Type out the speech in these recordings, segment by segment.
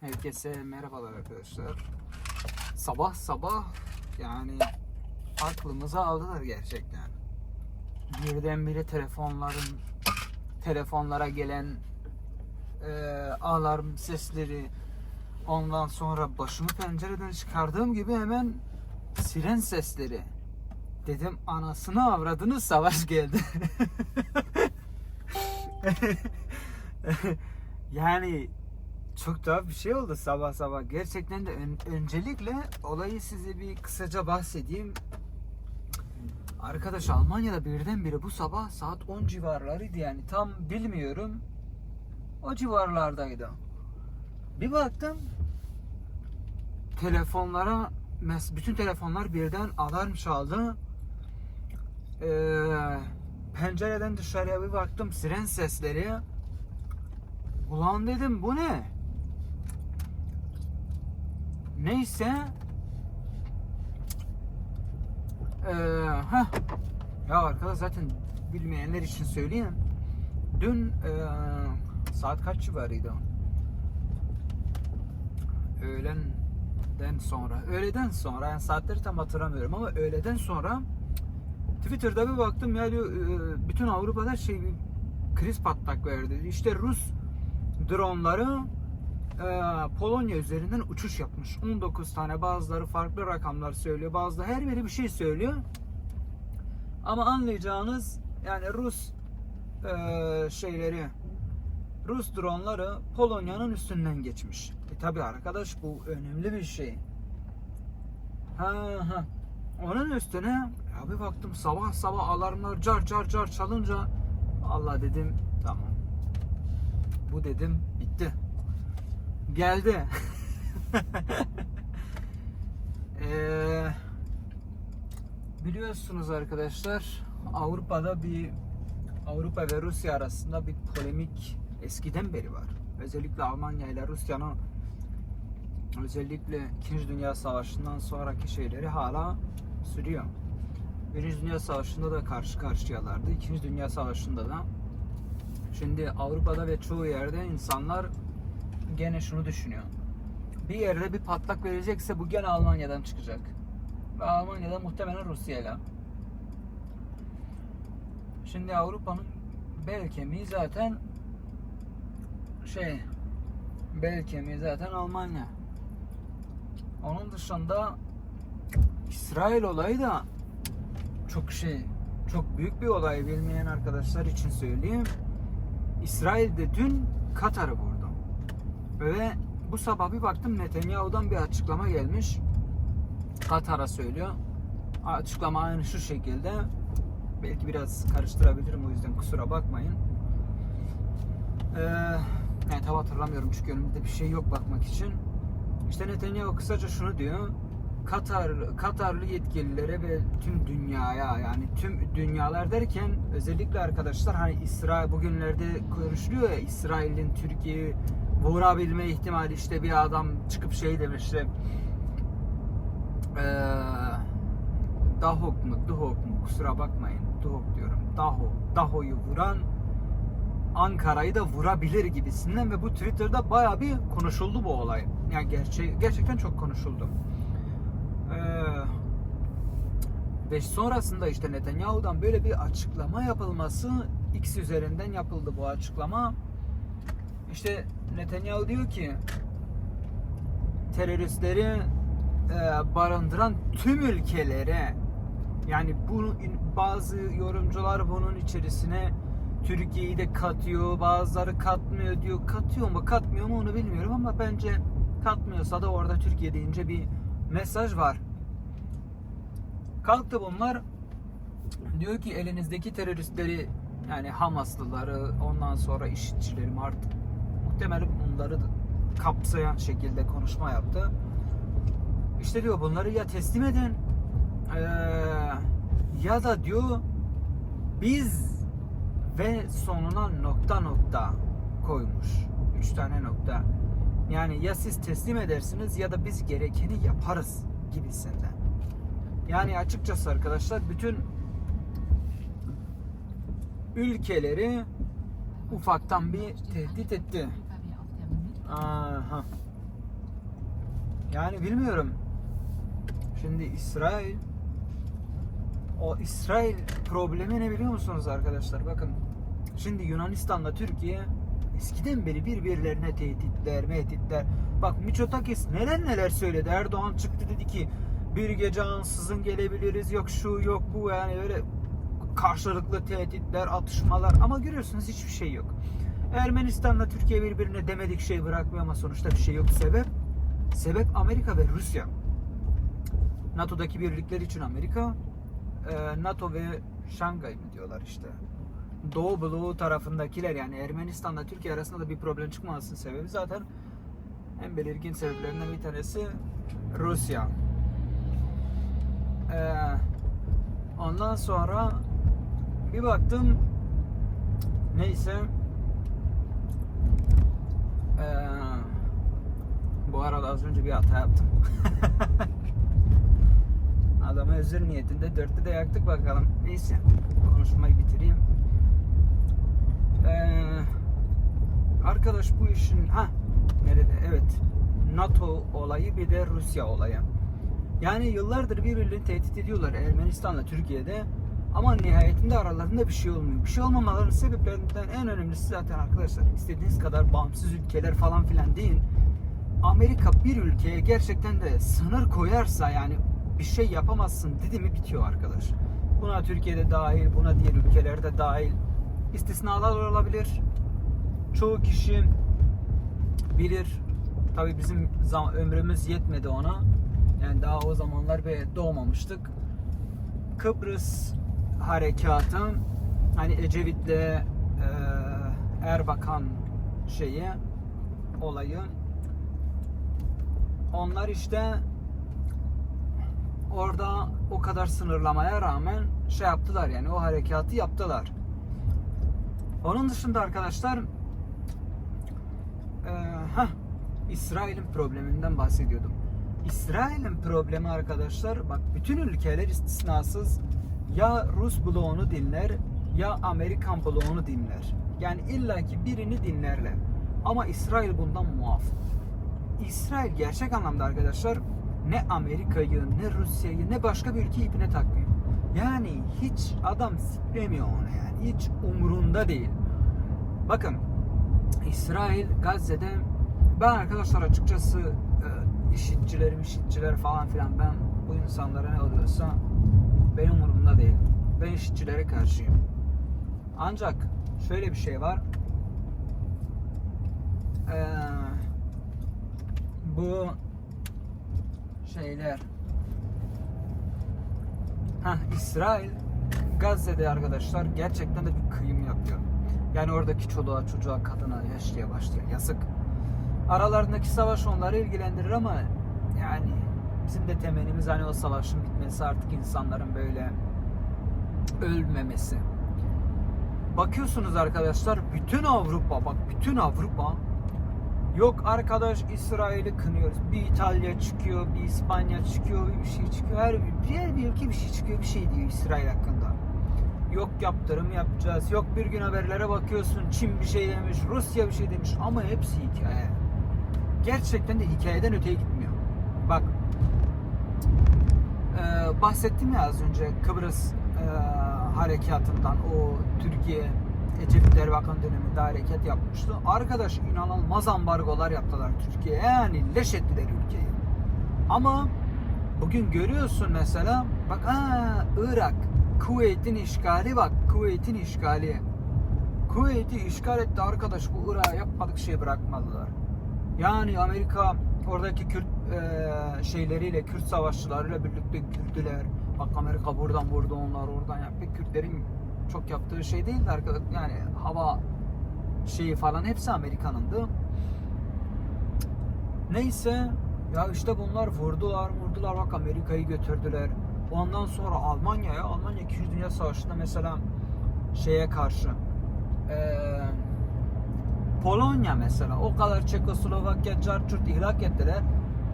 Herkese merhabalar arkadaşlar. Sabah sabah yani aklımızı aldılar gerçekten. Birdenbire telefonların telefonlara gelen e, alarm sesleri ondan sonra başımı pencereden çıkardığım gibi hemen siren sesleri. Dedim anasını avradını savaş geldi. yani çok tuhaf bir şey oldu sabah sabah. Gerçekten de ön- öncelikle olayı size bir kısaca bahsedeyim. Arkadaş Almanya'da birdenbire bu sabah saat 10 civarlarıydı yani tam bilmiyorum. O civarlardaydı. Bir baktım telefonlara bütün telefonlar birden alarm çaldı. Ee, pencereden dışarıya bir baktım siren sesleri. Ulan dedim bu ne? Neyse. Ee. Ya arkadaş zaten bilmeyenler için söyleyeyim. Dün ee, saat kaç civarıydı? Öğlenden sonra. Öğleden sonra yani saatleri tam hatırlamıyorum ama öğleden sonra Twitter'da bir baktım ya diyor e, bütün Avrupa'da şey kriz patlak verdi. İşte Rus dronları Polonya üzerinden uçuş yapmış. 19 tane bazıları farklı rakamlar söylüyor. Bazıları her biri bir şey söylüyor. Ama anlayacağınız yani Rus e, şeyleri Rus dronları Polonya'nın üstünden geçmiş. E tabi arkadaş bu önemli bir şey. Ha ha. Onun üstüne ya bir baktım sabah sabah alarmlar car car car çalınca Allah dedim tamam. Bu dedim bitti. Geldi. Eee biliyorsunuz arkadaşlar Avrupa'da bir Avrupa ve Rusya arasında bir polemik eskiden beri var. Özellikle Almanya ile Rusya'nın özellikle 2. Dünya Savaşı'ndan sonraki şeyleri hala sürüyor. Birinci Dünya Savaşı'nda da karşı karşıyalardı. İkinci Dünya Savaşı'nda da. Şimdi Avrupa'da ve çoğu yerde insanlar gene şunu düşünüyor. Bir yerde bir patlak verecekse bu gene Almanya'dan çıkacak. Ve Almanya'da muhtemelen Rusya'yla. Şimdi Avrupa'nın bel kemiği zaten şey bel kemiği zaten Almanya. Onun dışında İsrail olayı da çok şey çok büyük bir olay bilmeyen arkadaşlar için söyleyeyim. İsrail de dün Katar'ı vurdu. Ve bu sabah bir baktım Netanyahu'dan bir açıklama gelmiş. Katar'a söylüyor. Açıklama aynı şu şekilde. Belki biraz karıştırabilirim o yüzden kusura bakmayın. Ee, yani tam hatırlamıyorum çünkü önümde bir şey yok bakmak için. İşte Netanyahu kısaca şunu diyor. Katar Katarlı yetkililere ve tüm dünyaya yani tüm dünyalar derken özellikle arkadaşlar hani İsrail bugünlerde konuşuluyor ya İsrail'in Türkiye'yi vurabilme ihtimali işte bir adam çıkıp şey demişti. Eee Dahok mu? Duhok mu? Kusura bakmayın. Duhok diyorum. Daho. Daho'yu vuran Ankara'yı da vurabilir gibisinden ve bu Twitter'da baya bir konuşuldu bu olay. Yani gerçek, gerçekten çok konuşuldu. Ee, ve sonrasında işte Netanyahu'dan böyle bir açıklama yapılması X üzerinden yapıldı bu açıklama. İşte Netanyahu diyor ki teröristleri e, barındıran tüm ülkelere yani bunu bazı yorumcular bunun içerisine Türkiye'yi de katıyor, bazıları katmıyor diyor. Katıyor mu, katmıyor mu onu bilmiyorum ama bence katmıyorsa da orada Türkiye deyince bir mesaj var. Kalktı bunlar diyor ki elinizdeki teröristleri yani Hamaslıları ondan sonra işitçileri artık muhtemelen bunları kapsayan şekilde konuşma yaptı. İşte diyor bunları ya teslim edin eee, ya da diyor biz ve sonuna nokta nokta koymuş. Üç tane nokta. Yani ya siz teslim edersiniz ya da biz gerekeni yaparız gibisinden. Yani açıkçası arkadaşlar bütün ülkeleri ufaktan bir tehdit etti. Aha. Yani bilmiyorum. Şimdi İsrail o İsrail problemi ne biliyor musunuz arkadaşlar? Bakın. Şimdi Yunanistan'la Türkiye eskiden beri birbirlerine tehditler, mehditler. Bak Miçotakis neler neler söyledi. Erdoğan çıktı dedi ki bir gece ansızın gelebiliriz. Yok şu yok bu yani öyle karşılıklı tehditler, atışmalar ama görüyorsunuz hiçbir şey yok. Ermenistan'la Türkiye birbirine demedik şey bırakmıyor ama sonuçta bir şey yok. Sebep? Sebep Amerika ve Rusya. NATO'daki birlikler için Amerika, e, NATO ve Şangay mı diyorlar işte. Doğu bloğu tarafındakiler yani Ermenistan'la Türkiye arasında da bir problem çıkmamasının sebebi zaten en belirgin sebeplerinden bir tanesi Rusya. Ee, ondan sonra bir baktım neyse ee, bu arada az önce bir hata yaptım. Adamı özür niyetinde dörtte de yaktık bakalım. Neyse konuşmayı bitireyim. Ee, arkadaş bu işin ha nerede? Evet. NATO olayı bir de Rusya olayı. Yani yıllardır birbirlerini tehdit ediyorlar Ermenistan'la Türkiye'de. Ama nihayetinde aralarında bir şey olmuyor. Bir şey olmamalarının sebeplerinden en önemlisi zaten arkadaşlar istediğiniz kadar bağımsız ülkeler falan filan deyin. Amerika bir ülkeye gerçekten de sınır koyarsa yani bir şey yapamazsın dedi mi bitiyor arkadaş. Buna Türkiye'de dahil, buna diğer ülkelerde dahil. İstisnalar olabilir. Çoğu kişi bilir. Tabi bizim ömrümüz yetmedi ona. Yani daha o zamanlar bir doğmamıştık. Kıbrıs harekatı hani Ecevit'le e, Erbakan şeyi olayı onlar işte orada o kadar sınırlamaya rağmen şey yaptılar yani o harekatı yaptılar. Onun dışında arkadaşlar e, heh, İsrail'in probleminden bahsediyordum. İsrail'in problemi arkadaşlar bak bütün ülkeler istisnasız ya Rus bloğunu dinler ya Amerikan bloğunu dinler. Yani illaki birini dinlerler. Ama İsrail bundan muaf. İsrail gerçek anlamda arkadaşlar ne Amerika'yı ne Rusya'yı ne başka bir ülkeyi ipine takmıyor. Yani hiç adam siklemiyor onu yani. Hiç umurunda değil. Bakın İsrail Gazze'de ben arkadaşlar açıkçası e, işitçiler, işitçiler falan filan ben bu insanlara ne oluyorsa benim umurumda değil. Ben işitçilere karşıyım. Ancak şöyle bir şey var. Ee, bu şeyler ha İsrail Gazze'de arkadaşlar gerçekten de bir kıyım yapıyor. Yani oradaki çoluğa, çocuğa, kadına, yaşlıya başlıyor. Yazık. Aralarındaki savaş onları ilgilendirir ama yani bizim de temennimiz hani o savaşın bitmesi artık insanların böyle ölmemesi. Bakıyorsunuz arkadaşlar bütün Avrupa bak bütün Avrupa yok arkadaş İsrail'i kınıyoruz. Bir İtalya çıkıyor, bir İspanya çıkıyor, bir şey çıkıyor. Her bir, bir ülke bir şey çıkıyor, bir şey diyor İsrail hakkında. Yok yaptırım yapacağız. Yok bir gün haberlere bakıyorsun Çin bir şey demiş, Rusya bir şey demiş ama hepsi hikaye. Gerçekten de hikayeden öteye gitmiyor. Bak ee, bahsettim ya az önce Kıbrıs e, harekatından o Türkiye Ecevit Erbakan döneminde hareket yapmıştı. Arkadaş inanılmaz ambargolar yaptılar Türkiye'ye. Yani leş ettiler ülkeyi. Ama bugün görüyorsun mesela bak aa, Irak Kuveyt'in işgali bak Kuveyt'in işgali. Kuveyt'i işgal etti arkadaş bu Irak'a yapmadık şey bırakmadılar. Yani Amerika oradaki Kürt e, şeyleriyle Kürt savaşçılarıyla birlikte güldüler. Bak Amerika buradan vurdu onlar oradan ya. Pek Kürtlerin çok yaptığı şey değildi arkadaş. Yani hava şeyi falan hepsi Amerika'nındı. Neyse ya işte bunlar vurdular vurdular bak Amerika'yı götürdüler. Ondan sonra Almanya'ya Almanya 2. Dünya Savaşı'nda mesela şeye karşı eee Polonya mesela o kadar Çekoslovakya, Carçurt ihlak ettiler.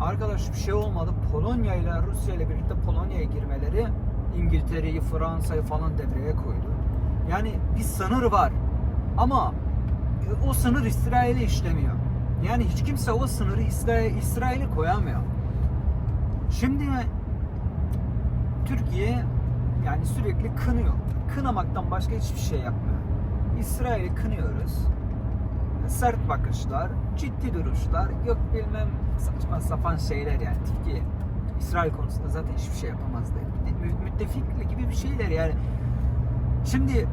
Arkadaş bir şey olmadı. Polonya ile Rusya ile birlikte Polonya'ya girmeleri İngiltere'yi, Fransa'yı falan devreye koydu. Yani bir sınır var. Ama e, o sınır İsrail'e işlemiyor. Yani hiç kimse o sınırı İsrail, İsrail'e koyamıyor. Şimdi Türkiye yani sürekli kınıyor. Kınamaktan başka hiçbir şey yapmıyor. İsrail'i kınıyoruz. Sert bakışlar, ciddi duruşlar, yok bilmem saçma sapan şeyler yani. Türkiye İsrail konusunda zaten hiçbir şey yapamazdı. Mü- Müttefiklik gibi bir şeyler yani. Şimdi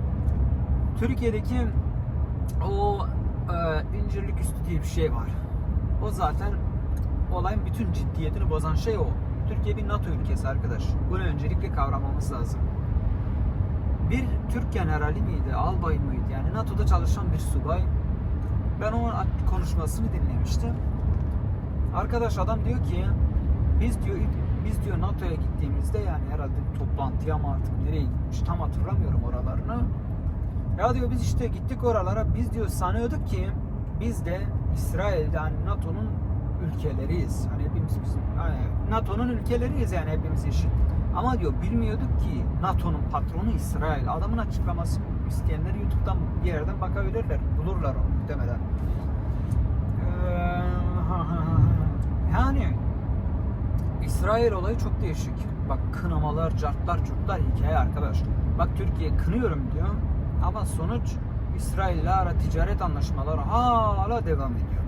Türkiye'deki o e, incirlik üstü diye bir şey var. O zaten olayın bütün ciddiyetini bozan şey o. Türkiye bir NATO ülkesi arkadaş. Bunu öncelikle kavramamız lazım. Bir Türk generali miydi, albay mıydı? Yani NATO'da çalışan bir subay. Ben onun konuşmasını dinlemiştim. Arkadaş adam diyor ki biz diyor biz diyor NATO'ya gittiğimizde yani herhalde toplantıya mı artık nereye gitmiş tam hatırlamıyorum oralarını. Ya diyor biz işte gittik oralara biz diyor sanıyorduk ki biz de İsrail yani NATO'nun ülkeleriyiz. Hani hepimiz bizim yani NATO'nun ülkeleriyiz yani hepimiz eşit. Ama diyor bilmiyorduk ki NATO'nun patronu İsrail. Adamın açıklamasını isteyenler YouTube'dan bir yerden bakabilirler. Bulurlar onu muhtemelen. Ee, yani İsrail olayı çok değişik. Bak kınamalar, cartlar, curtlar hikaye arkadaş. Bak Türkiye kınıyorum diyor. Ama sonuç İsrail ile ara ticaret anlaşmaları hala devam ediyor.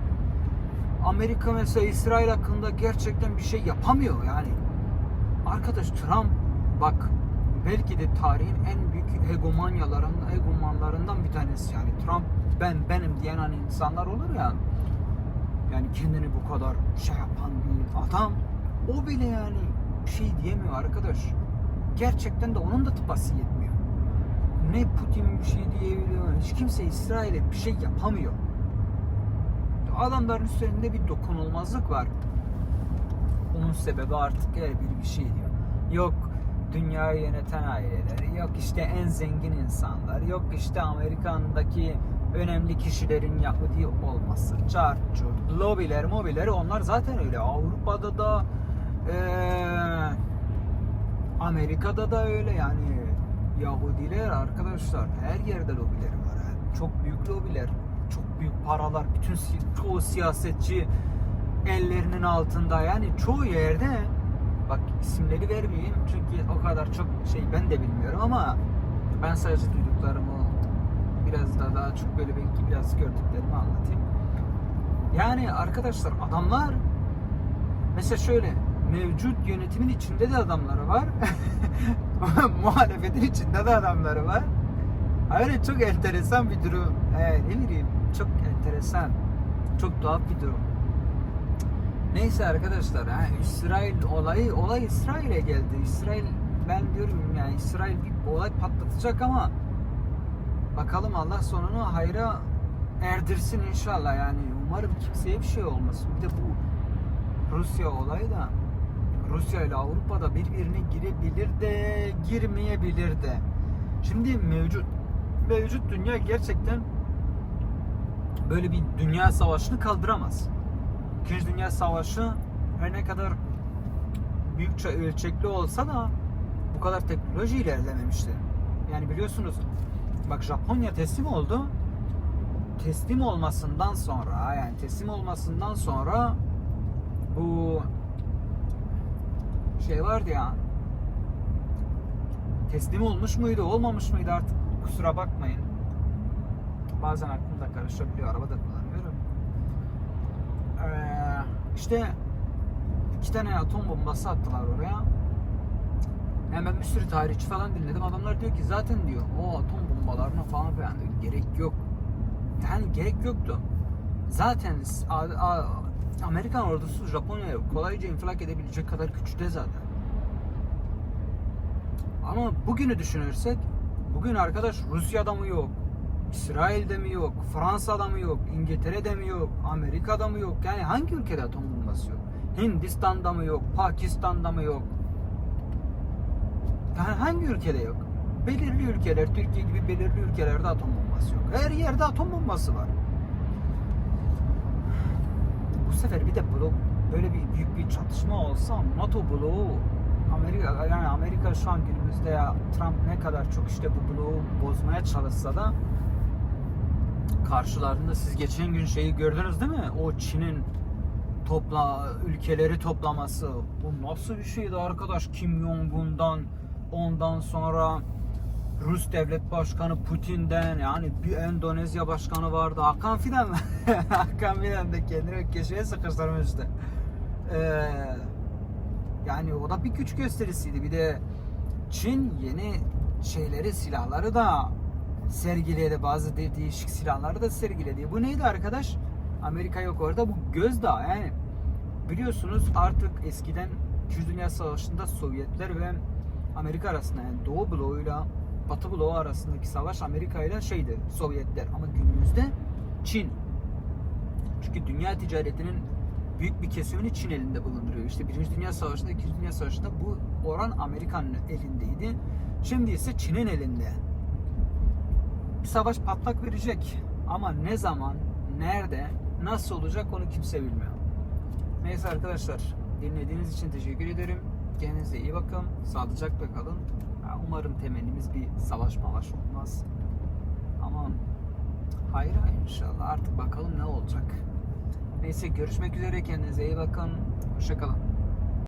Amerika mesela İsrail hakkında gerçekten bir şey yapamıyor yani. Arkadaş Trump bak belki de tarihin en büyük hegemonyalarından, hegemonlarından bir tanesi yani. Trump ben benim diyen hani insanlar olur ya. Yani kendini bu kadar şey yapan bir adam. O bile yani bir şey diyemiyor arkadaş. Gerçekten de onun da tıpası yetmiyor. Ne Putin bir şey diyebiliyor. Hiç kimse İsrail'e bir şey yapamıyor. Adamların üstlerinde bir dokunulmazlık var. Bunun sebebi artık her biri bir şey diyor. Yok dünyayı yöneten aileler, yok işte en zengin insanlar, yok işte Amerikan'daki önemli kişilerin Yahudi olması, çart, çurt, lobiler, mobileri onlar zaten öyle. Avrupa'da da eee, Amerika'da da öyle yani Yahudiler arkadaşlar her yerde lobileri var. ha. Çok büyük lobiler, çok büyük paralar, bütün çoğu siyasetçi ellerinin altında yani çoğu yerde bak isimleri vermeyeyim çünkü o kadar çok şey ben de bilmiyorum ama ben sadece duyduklarımı biraz da daha çok böyle belki biraz gördüklerimi anlatayım. Yani arkadaşlar adamlar mesela şöyle mevcut yönetimin içinde de adamları var. Muhalefetin içinde de adamları var. Öyle çok enteresan bir durum. Ee, ne bileyim çok enteresan. Çok tuhaf bir durum. Neyse arkadaşlar ha, İsrail olayı olay İsrail'e geldi. İsrail ben diyorum yani İsrail bir olay patlatacak ama bakalım Allah sonunu hayra erdirsin inşallah yani umarım kimseye bir şey olmasın. Bir de bu Rusya olayı da Rusya ile Avrupa'da birbirine girebilir de girmeyebilir de. Şimdi mevcut mevcut dünya gerçekten böyle bir dünya savaşını kaldıramaz. İkinci Dünya Savaşı her ne kadar büyükçe ölçekli olsa da bu kadar teknoloji ilerlememişti. Yani biliyorsunuz bak Japonya teslim oldu. Teslim olmasından sonra yani teslim olmasından sonra bu şey vardı ya teslim olmuş muydu olmamış mıydı artık kusura bakmayın. Bazen aklımda karışabiliyor arabada kullanıyorum. Ee, işte iki tane atom bombası attılar oraya. Hemen bir sürü tarihçi falan dinledim. Adamlar diyor ki zaten diyor o atom bombalarına falan filan gerek yok. Yani gerek yoktu. Zaten Amerikan ordusu Japonya'yı kolayca infilak edebilecek kadar güçte zaten. Ama bugünü düşünürsek bugün arkadaş Rusya'da mı yok? İsrail'de mi yok? Fransa'da mı yok? İngiltere'de mi yok? Amerika'da mı yok? Yani hangi ülkede atom bombası yok? Hindistan'da mı yok? Pakistan'da mı yok? Yani hangi ülkede yok? Belirli ülkeler, Türkiye gibi belirli ülkelerde atom bombası yok. Her yerde atom bombası var. Bu sefer bir de blok böyle bir büyük bir çatışma olsa NATO bloğu Amerika yani Amerika şu an günümüzde ya Trump ne kadar çok işte bu bloğu bozmaya çalışsa da karşılarında siz geçen gün şeyi gördünüz değil mi? O Çin'in topla ülkeleri toplaması. Bu nasıl bir şeydi arkadaş? Kim Jong-un'dan ondan sonra Rus devlet başkanı Putin'den yani bir Endonezya başkanı vardı Hakan Fidan Hakan Fidan da kendini köşeye sıkıştırmıştı. Ee, yani o da bir güç gösterisiydi. Bir de Çin yeni şeyleri, silahları da sergiledi. Bazı de- değişik silahları da sergiledi. Bu neydi arkadaş? Amerika yok orada. Bu gözdağı yani. Biliyorsunuz artık eskiden 2. Dünya Savaşı'nda Sovyetler ve Amerika arasında yani Doğu bloğuyla Batı bloğu arasındaki savaş Amerika ile şeydi Sovyetler ama günümüzde Çin. Çünkü dünya ticaretinin büyük bir kesimini Çin elinde bulunduruyor. İşte Birinci Dünya Savaşı'nda, İkinci Dünya Savaşı'nda bu oran Amerika'nın elindeydi. Şimdi ise Çin'in elinde. Bir savaş patlak verecek ama ne zaman, nerede, nasıl olacak onu kimse bilmiyor. Neyse arkadaşlar dinlediğiniz için teşekkür ederim. Kendinize iyi bakın. Sağlıcakla kalın. Umarım temennimiz bir savaş malaş olmaz. Ama hayır inşallah artık bakalım ne olacak. Neyse görüşmek üzere kendinize iyi bakın. Hoşçakalın.